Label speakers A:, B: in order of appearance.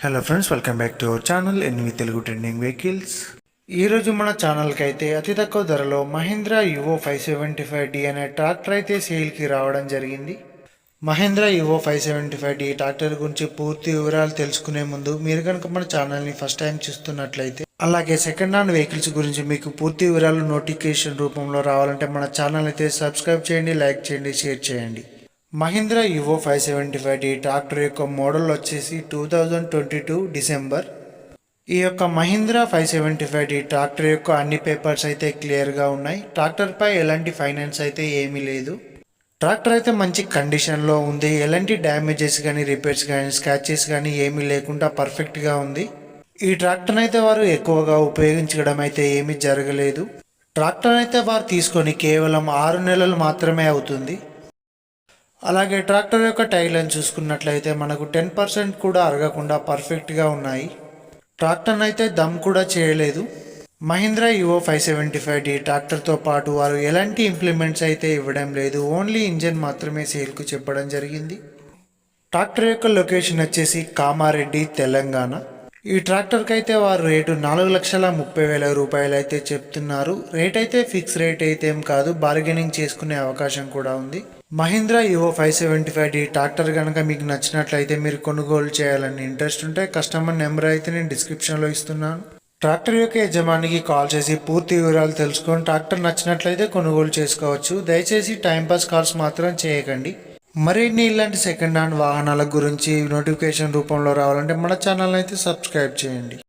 A: Hello friends welcome back to our channel NV Telugu trending vehicles ఈరోజు మన ఛానల్కి అయితే అతి తక్కువ ధరలో Mahindra Yuvo five seventy five D అనే ట్రాక్టర్ అయితే సేల్కి రావడం జరిగింది. Mahindra Yuvo five seventy five D tractor గురించి పూర్తి వివరాలు తెలుసుకునే ముందు మీరు కనుక మన ఛానల్ని ఫస్ట్ టైం చూస్తున్నట్లయితే అలాగే సెకండ్ హ్యాండ్ వెహికల్స్ గురించి మీకు పూర్తి వివరాలు నోటిఫికేషన్ రూపంలో రావాలంటే మన ఛానల్ అయితే సబ్స్క్రైబ్ చేయండి లైక్ చేయండి షేర్ చేయండి. Mahindra Yuvo five seventy five D tractor యొక్క మోడల్ వచ్చేసి two thousand twenty two December. ఈ యొక్క Mahindra five seventy five D tractor యొక్క అన్ని పేపర్స్ అయితే క్లియర్గా ఉన్నాయి. ట్రాక్టర్పై ఎలాంటి ఫైనాన్స్ అయితే ఏమీ లేదు. ట్రాక్టర్ అయితే మంచి కండిషన్లో ఉంది. ఎలాంటి డ్యామేజెస్ కానీ రిపేర్స్ కానీ స్క్రాచెస్ కానీ ఏమీ లేకుండా పర్ఫెక్ట్గా ఉంది. ఈ ట్రాక్టర్ అయితే వారు ఎక్కువగా ఉపయోగించడం అయితే ఏమీ జరగలేదు. ట్రాక్టర్ అయితే వారు తీసుకొని కేవలం ఆరు నెలలు మాత్రమే అవుతుంది. అలాగే ట్రాక్టర్ యొక్క టైర్లను చూసుకున్నట్లయితే మనకు టెన్ పర్సెంట్ కూడా అరగకుండా పర్ఫెక్ట్గా ఉన్నాయి. ట్రాక్టర్ని అయితే దమ్ కూడా చేయలేదు. Mahindra Yuvo five seventy five D ట్రాక్టర్తో పాటు వారు ఎలాంటి ఇంప్లిమెంట్స్ అయితే ఇవ్వడం లేదు ఓన్లీ ఇంజన్ మాత్రమే సేల్కు చెప్పడం జరిగింది. ట్రాక్టర్ యొక్క లొకేషన్ వచ్చేసి కామారెడ్డి తెలంగాణ. ఈ ట్రాక్టర్కి అయితే వారు రేటు నాలుగు లక్షల ముప్పై వేల రూపాయలు అయితే చెప్తున్నారు. రేట్ అయితే ఫిక్స్ రేట్ అయితే ఏం కాదు బార్గెనింగ్ చేసుకునే అవకాశం కూడా ఉంది. Mahindra Yuvo five seventy five D tractor కనుక మీకు నచ్చినట్లయితే మీరు కొనుగోలు చేయాలని ఇంట్రెస్ట్ ఉంటే కస్టమర్ నెంబర్ అయితే నేను డిస్క్రిప్షన్లో ఇస్తున్నాను. ట్రాక్టర్ యొక్క యజమానికి కాల్ చేసి పూర్తి వివరాలు తెలుసుకొని ట్రాక్టర్ నచ్చినట్లయితే కొనుగోలు చేసుకోవచ్చు. దయచేసి టైంపాస్ కాల్స్ మాత్రం చేయకండి. మరిన్ని ఇలాంటి సెకండ్ హ్యాండ్ వాహనాల గురించి నోటిఫికేషన్ రూపంలో రావాలంటే మన ఛానల్ అయితే సబ్స్క్రైబ్ చేయండి.